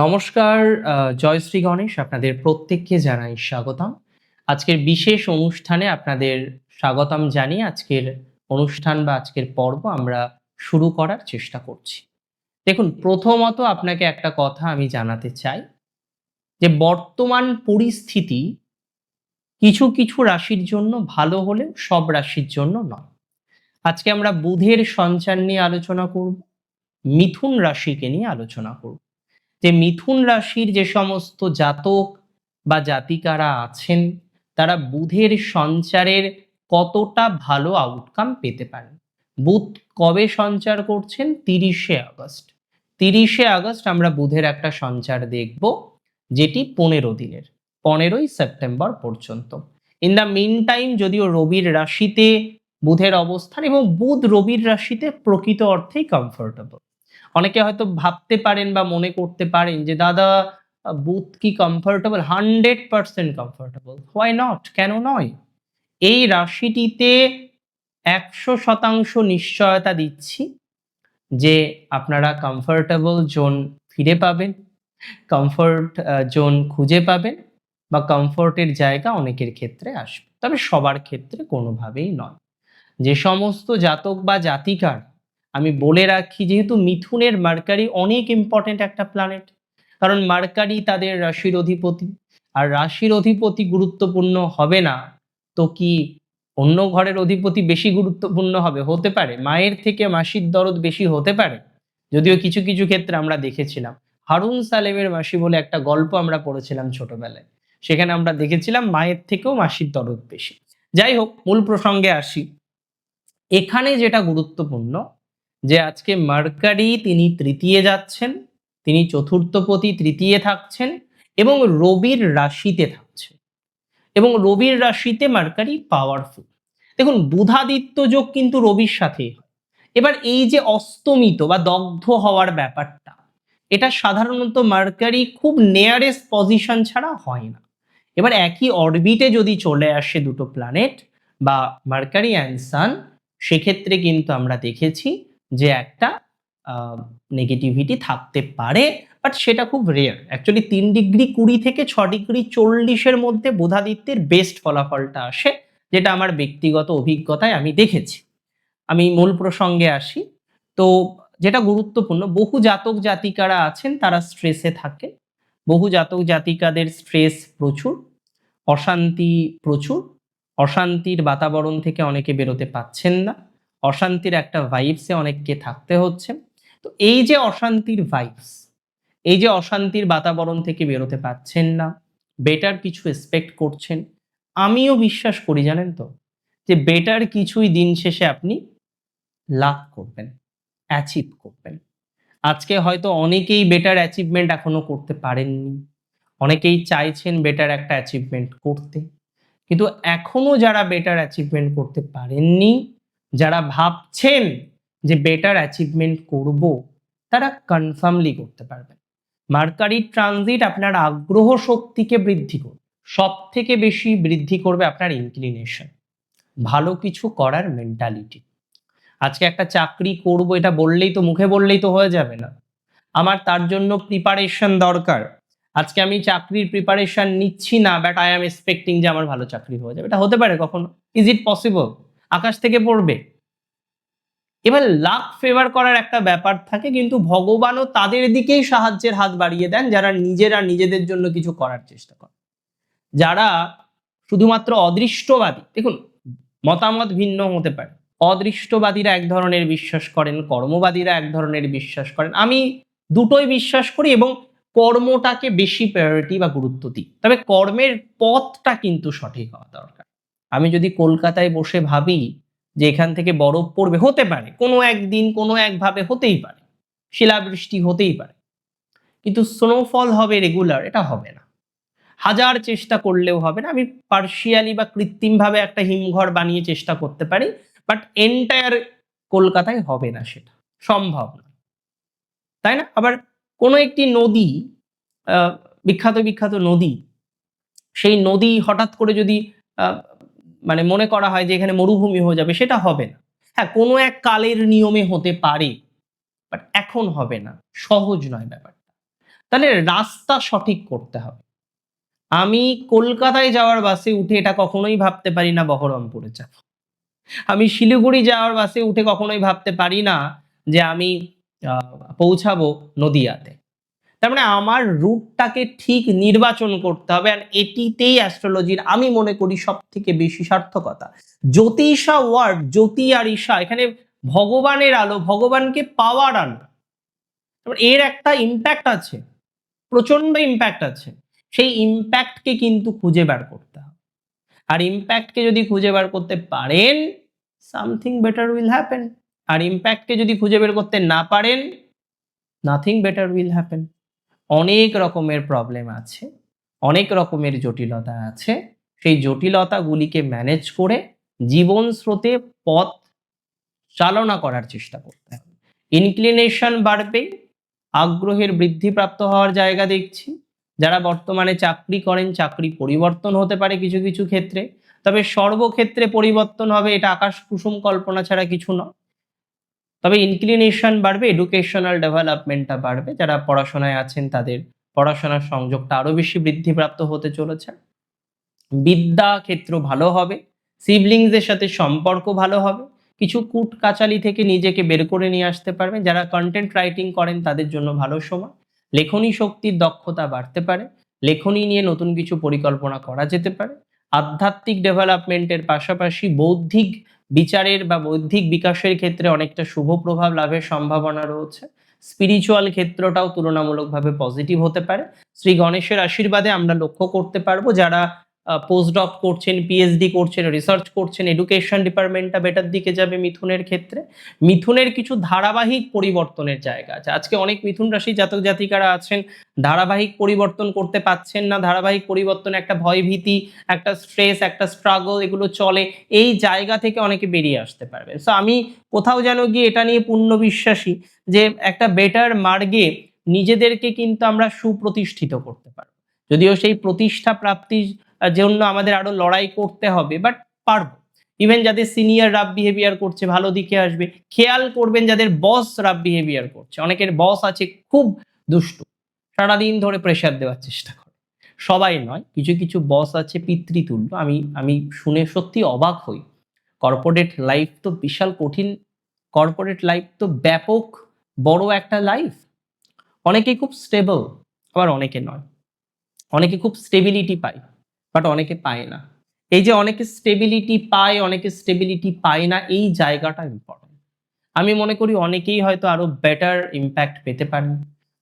নমস্কার জয়শ্রী গণেশ, আপনাদের প্রত্যেককে জানাই স্বাগতম। আজকের বিশেষ অনুষ্ঠানে আপনাদের স্বাগতম জানিয়ে আজকের অনুষ্ঠান বা আজকের পর্ব আমরা শুরু করার চেষ্টা করছি। দেখুন, প্রথমত আপনাকে একটা কথা আমি জানাতে চাই যে, বর্তমান পরিস্থিতি কিছু কিছু রাশির জন্য ভালো হলেও সব রাশির জন্য নয়। আজকে আমরা বুধের সঞ্চার নিয়ে আলোচনা করব, মিথুন রাশিকে নিয়ে আলোচনা করব। যে মিথুন রাশির যে সমস্ত জাতক বা জাতিকারা আছেন, তারা বুধের সঞ্চারের কতটা ভালো আউটকাম পেতে পারেন। বুধ কবে সঞ্চার করছেন? তিরিশে আগস্ট। তিরিশে আগস্ট আমরা বুধের একটা সঞ্চার দেখব, যেটি পনেরো দিনের, পনেরোই সেপ্টেম্বর পর্যন্ত। ইন দ্য মিন টাইম যদিও রবির রাশিতে বুধের অবস্থান এবং বুধ রবির রাশিতে প্রকৃত অর্থেই কমফোর্টেবল অনেকে হয়তো ভাবতে পারেন বা মনে করতে পারেন যে, দাদা, বুথ কি comfortable hundred percent comfortable why not কেন নয়? এই রাশিটিতে একশো শতাংশ নিশ্চয়তা দিচ্ছি যে, আপনারা কমফোর্টেবল জোন ফিরে পাবেন কমফোর্ট জোন খুঁজে পাবেন বা কমফোর্টের জায়গা অনেকের ক্ষেত্রে আসবে। তবে সবার ক্ষেত্রে কোনোভাবেই নয়। যে সমস্ত জাতক বা জাতিকার আমি বলে রাখি, যেহেতু মিথুনের মার্কারি অনেক ইম্পর্টেন্ট একটা প্ল্যানেট কারণ মার্কারি তাদের রাশির অধিপতি। আর রাশির অধিপতি গুরুত্বপূর্ণ হবে না, তো কি অন্য ঘরের অধিপতি বেশি গুরুত্বপূর্ণ হবে? হতে পারে। মায়ের থেকে মাসির দরদ বেশি হতে পারে। যদিও কিছু কিছু ক্ষেত্রে আমরা দেখেছিলাম। হারুন সালেমের মাসি বলে একটা গল্প আমরা পড়েছিলাম ছোটবেলায়। সেখানে আমরা দেখেছিলাম মায়ের থেকেও মাসির দরদ বেশি। যাই হোক, মূল প্রসঙ্গে আসি। এখানে যেটা গুরুত্বপূর্ণ যে আজকে মার্কারি তিনি তৃতীয় যাচ্ছেন, তিনি চতুর্থপতি তৃতীয় থাকছেন এবং রবির রাশিতে থাকছেন। এবং রবির রাশিতে মার্কারি পাওয়ারফুল দেখুন, বুধাদিত্য যোগ কিন্তু রবির সাথে এবার এই যে অস্তমিত বা দগ্ধ হওয়ার ব্যাপারটা, এটা সাধারণত মার্কারি খুব নেয়ারেস্ট পজিশন ছাড়া হয় না। এবার একই অরবিটে যদি চলে আসে দুটো প্ল্যানেট বা মার্কারি অ্যান্ড সান সেক্ষেত্রে কিন্তু আমরা দেখেছি যে একটা নেগেটিভিটি থাকতে পারে বাট সেটা খুব রেয়ার অ্যাকচুয়ালি তিন ডিগ্রি কুড়ি থেকে ছ ডিগ্রি চল্লিশের মধ্যে বোধাদিত্যের বেস্ট ফলাফলটা আসে, যেটা আমার ব্যক্তিগত অভিজ্ঞতায় আমি দেখেছি। আমি মূল প্রসঙ্গে আসি। তো যেটা গুরুত্বপূর্ণ, বহু জাতক জাতিকারা আছেন, তারা স্ট্রেসে থাকে। বহু জাতক জাতিকাদের স্ট্রেস প্রচুর, অশান্তি প্রচুর, অশান্তির বাতাবরণ থেকে অনেকে বেরোতে পাচ্ছেন না। অশান্তির একটা ভাইবসে অনেককে থাকতে হচ্ছে। তো এই যে অশান্তির ভাইবস এই যে অশান্তির বাতাবরণ থেকে বেরোতে পাচ্ছেন না বেটার কিছু এক্সপেক্ট করছেন, আমিও বিশ্বাস করি জানেন তো, যে বেটার কিছুই দিন শেষে আপনি লাভ করবেন অ্যাচিভ করবেন। আজকে হয়তো অনেকেই বেটার অ্যাচিভমেন্ট এখনও করতে পারেননি, অনেকেই চাইছেন বেটার একটা অ্যাচিভমেন্ট করতে, কিন্তু এখনও যারা বেটার অ্যাচিভমেন্ট করতে পারেননি যারা ভাবছেন যে বেটার অ্যাচিভমেন্ট করব, তারা কনফার্মলি করতে পারবেন। মার্কারি ট্রানজিট আপনার আগ্রহ শক্তিকে বৃদ্ধি করবে সব থেকে বেশি বৃদ্ধি করবে আপনার ইনক্লিনেশন ভালো কিছু করার মেন্টালিটি আজকে একটা চাকরি করব, এটা বললেই তো, মুখে বললেই তো হয়ে যাবে না। আমার তার জন্য প্রিপারেশন দরকার। আজকে আমি চাকরির প্রিপারেশন নিচ্ছি না বাট আই এম এক্সপেক্টিং যে আমার ভালো চাকরি হয়ে যাবে। এটা হতে পারে কখনো। ইজ ইট পসিবল আকাশ থেকে পড়বে। এবার লাক ফেভার করার একটা ব্যাপার থাকে, কিন্তু ভগবানও তাদের দিকেই সাহায্যের হাত বাড়িয়ে দেন যারা নিজেরা নিজেদের জন্য কিছু করার চেষ্টা করে। যারা শুধুমাত্র অদৃষ্টবাদী, দেখুন, মতামত ভিন্ন হতে পারে। অদৃষ্টবাদীরা এক ধরনের বিশ্বাস করেন, কর্মবাদীরা এক ধরনের বিশ্বাস করেন। আমি দুটোই বিশ্বাস করি এবং কর্মটাকে বেশি প্রায়োরিটি বা গুরুত্ব দিই। তবে কর্মের পথটা কিন্তু সঠিক হওয়া দরকার। আমি যদি কলকাতায় বসে ভাবি যে এখান থেকে বরফ পড়বে, হতে পারে। কোনো একদিন, কোনো একভাবে হতেই পারে। শিলাবৃষ্টি হতেই পারে। কিন্তু স্নোফল হবে রেগুলার এটা হবে না। হাজার চেষ্টা করলেও হবে না। আমি পার্শিয়ালি বা কৃত্রিমভাবে একটা হিমঘর বানিয়ে চেষ্টা করতে পারি বাট এন্টায়ার কলকাতায় হবে না সেটা। সম্ভব না। তাই না? আবার কোনো একটি নদী বিখ্যাত বিখ্যাত নদী, সেই নদী হঠাৎ করে যদি মানে মনে করা হয় যে এখানে মরুভূমি হয়ে যাবে, সেটা হবে না। হ্যাঁ কোনো এক কালের নিয়মে হতে পারে বাট এখন হবে না। সহজ নয় ব্যাপারটা। তাহলে রাস্তা সঠিক করতে হবে। আমি কলকাতায় যাওয়ার বাসে উঠে এটা কখনোই ভাবতে পারি না বহরমপুরে যাব। আমি শিলিগুড়ি যাওয়ার বাসে উঠে কখনোই ভাবতে পারি না যে আমি পৌঁছাবো নদিয়াতে। তার মানে আমার রুটটাকে ঠিক নির্বাচন করতে হবে আর এটিতেই অ্যাস্ট্রোলজির আমি মনে করি সব থেকে বেশি সার্থকতা। জ্যোতিষা ওয়ার্ড জ্যোতি আর ঈশা, এখানে ভগবানের আলো, ভগবানকে পাওয়ার আলো এর একটা ইম্প্যাক্ট আছে প্রচণ্ড ইম্প্যাক্ট আছে। সেই ইম্প্যাক্টকে কিন্তু খুঁজে বার করতে হবে। আর ইম্প্যাক্টকে যদি খুঁজে বার করতে পারেন সামথিং বেটার উইল হ্যাপেন আর ইম্প্যাক্টকে যদি খুঁজে বের করতে না পারেন নাথিং বেটার উইল হ্যাপেন অনেক রকমের প্রবলেম আছে, অনেক রকমের জটিলতা আছে। সেই জটিলতাগুলিকে ম্যানেজ করে জীবন স্রোতে পথ চালনা করার চেষ্টা করতে হবে। ইনক্লিনেশন বাড়বে, আগ্রহের বৃদ্ধিপ্রাপ্ত হওয়ার জায়গা দেখছি। যারা বর্তমানে চাকরি করেন, চাকরি পরিবর্তন হতে পারে কিছু কিছু ক্ষেত্রে। তবে সর্বক্ষেত্রে পরিবর্তন হবে এটা আকাশ কুসুম কল্পনা ছাড়া কিছু নয়। তবে ইনক্লিনেশন বাড়বে এডুকেশনাল ডেভেলপমেন্টটা বাড়বে। যারা পড়াশোনায় আছেন, তাদের পড়াশোনার সংযোগটা আরও বেশি বৃদ্ধিপ্রাপ্ত হতে চলেছে। বিদ্যা ক্ষেত্র ভালো হবে সিবলিংসদের সাথে সম্পর্ক ভালো হবে, কিছু কুট কাচালি থেকে নিজেকে বের করে নিয়ে আসতে পারবেন। যারা কন্টেন্ট রাইটিং করেন, তাদের জন্য ভালো সময়। লেখনী শক্তির দক্ষতা বাড়তে পারে, লেখনী নিয়ে নতুন কিছু পরিকল্পনা করা যেতে পারে। আধ্যাত্মিক ডেভেলপমেন্টের পাশাপাশি বৌদ্ধিক বিচারের বা বৌদ্ধিক বিকাশের ক্ষেত্রে অনেকটা শুভ প্রভাব লাভের সম্ভাবনা রয়েছে। স্পিরিচুয়াল ক্ষেত্রটাও তুলনামূলকভাবে পজিটিভ হতে পারে। শ্রী গণেশের আশীর্বাদে আমরা লক্ষ্য করতে পারব যারা পোস্টডক করছেন পিএইচডি করছেন রিসার্চ করছেন এডুকেশন ডিপার্টমেন্টটা বেটার দিকে যাবে মিথুনের ক্ষেত্রে। মিথুনের কিছু ধারাবাহিক পরিবর্তনের জায়গা আছে। আজকে অনেক মিথুন রাশি জাতক জাতিকারা আছেন, ধারাবাহিক পরিবর্তন করতে পাচ্ছেন না, ধারাবাহিক পরিবর্তন, একটা ভয়ভীতি, একটা স্ট্রেস একটা স্ট্রাগল এগুলো চলে। এই জায়গা থেকে অনেকে বেরিয়ে আসতে পারবে। সো আমি কোথাও যেন গিয়ে এটা নিয়ে পূর্ণ বিশ্বাসী যে একটা বেটার মার্গে নিজেদেরকে কিন্তু আমরা সুপ্রতিষ্ঠিত করতে পারব। যদিও সেই প্রতিষ্ঠা প্রাপ্তির জন্য আমাদের আরও লড়াই করতে হবে বাট পারব। ইভেন যাদের সিনিয়র রাব বিহেভিয়ার করছে, ভালো দিকে আসবে, খেয়াল করবেন যাদের বস রাব বিহেভিয়ার করছে। অনেকের বস আছে খুব দুষ্টু, সারাদিন ধরে প্রেশার দেওয়ার চেষ্টা করে। সবাই নয়, কিছু কিছু বস আছে পিতৃতুল্য। আমি আমি শুনে সত্যি অবাক হই। কর্পোরেট লাইফ তো বিশাল কঠিন কর্পোরেট লাইফ তো ব্যাপক, বড় একটা লাইফ অনেকে খুব স্টেবল আবার অনেকে নয়। অনেকে খুব স্টেবিলিটি পায়। বাট অনেকে পায় না। এই যে অনেকে স্টেবিলিটি পায়, অনেকে স্টেবিলিটি পায় না, এই জায়গাটা ইম্পর্টেন্ট আমি মনে করি অনেকেই হয়তো আরও বেটার ইম্প্যাক্ট পেতে পারেন,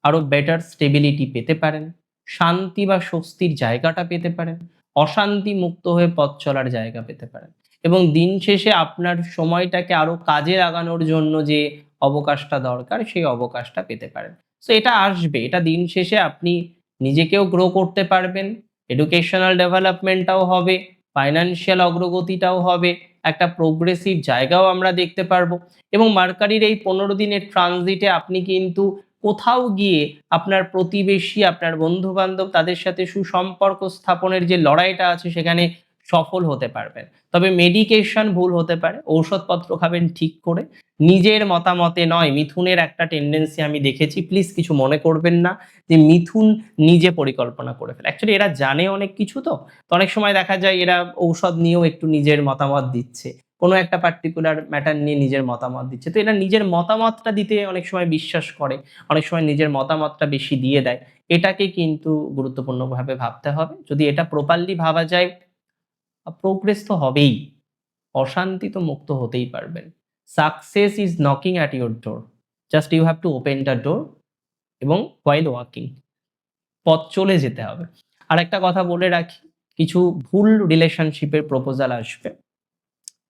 আরও বেটার স্টেবিলিটি পেতে পারেন, শান্তি বা স্বস্তির জায়গাটা পেতে পারেন, অশান্তি মুক্ত হয়ে পথ চলার জায়গা পেতে পারেন। এবং দিন শেষে আপনার সময়টাকে আরও কাজে লাগানোর জন্য যে অবকাশটা দরকার, সেই অবকাশটা পেতে পারেন। তো এটা আসবে, এটা দিন শেষে আপনি নিজেকেও গ্রো করতে পারবেন এডুকেশনাল ডেভেলপমেন্টটাও হবে ফাইনান্সিয়াল অগ্রগতিটাও হবে, একটা প্রোগ্রেসিভ জায়গাও আমরা দেখতে পারব। এবং মার্কারির এই পনেরো দিনের ট্রানজিটে আপনি কিন্তু কোথাও গিয়ে আপনার প্রতিবেশী, আপনার বন্ধু বান্ধব তাদের সাথে সুসম্পর্ক স্থাপনের যে লড়াইটা আছে সেখানে সফল হতে পারবেন তবে মেডিকেশন ভুল হতে পারে, ঔষধপত্র খাবেন ঠিক করে। নিজের মতামতে নয়, মিথুনের একটা টেন্ডেন্সি আমি দেখেছি প্লিজ কিছু মনে করবেন না যে মিথুন নিজে পরিকল্পনা করে ফেলে। অ্যাকচুয়ালি এরা জানে অনেক কিছু তো তো অনেক সময় দেখা যায় এরা ঔষধ নিয়েও একটু নিজের মতামত দিচ্ছে। কোনো একটা পার্টিকুলার ম্যাটার নিয়ে নিজের মতামত দিচ্ছে। তো এরা নিজের মতামতটা দিতে অনেক সময় বিশ্বাস করে, অনেক সময় নিজের মতামতটা বেশি দিয়ে দেয়। এটাকে কিন্তু গুরুত্বপূর্ণভাবে ভাবতে হবে। যদি এটা প্রপারলি ভাবা যায় প্রোগ্রেস তো হবেই। অশান্তি তো মুক্ত হতেই পারবেন। Success is knocking at your door just you have to open the door এবং ওয়াইল ওয়াকিং পথ চলে যেতে হবে। আর একটা কথা বলে রাখি, কিছু ভুল রিলেশনশিপের প্রপোজাল আসবে।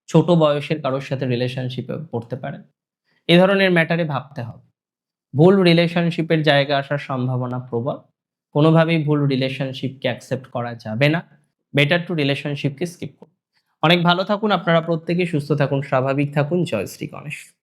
ছোট বয়সের কারোর সাথে রিলেশনশিপে পড়তে পারেন। এ ধরনের ম্যাটারে ভাবতে হবে। ভুল রিলেশনশিপের জায়গা আসার সম্ভাবনা প্রবল। কোনোভাবেই ভুল রিলেশনশিপকে অ্যাকসেপ্ট করা যাবে না। বেটার টু রিলেশনশিপকে স্কিপ করুন। অনেক ভালো থাকুন, আপনারা প্রত্যেকে সুস্থ থাকুন, স্বাভাবিক থাকুন। জয় শ্রী গণেশ।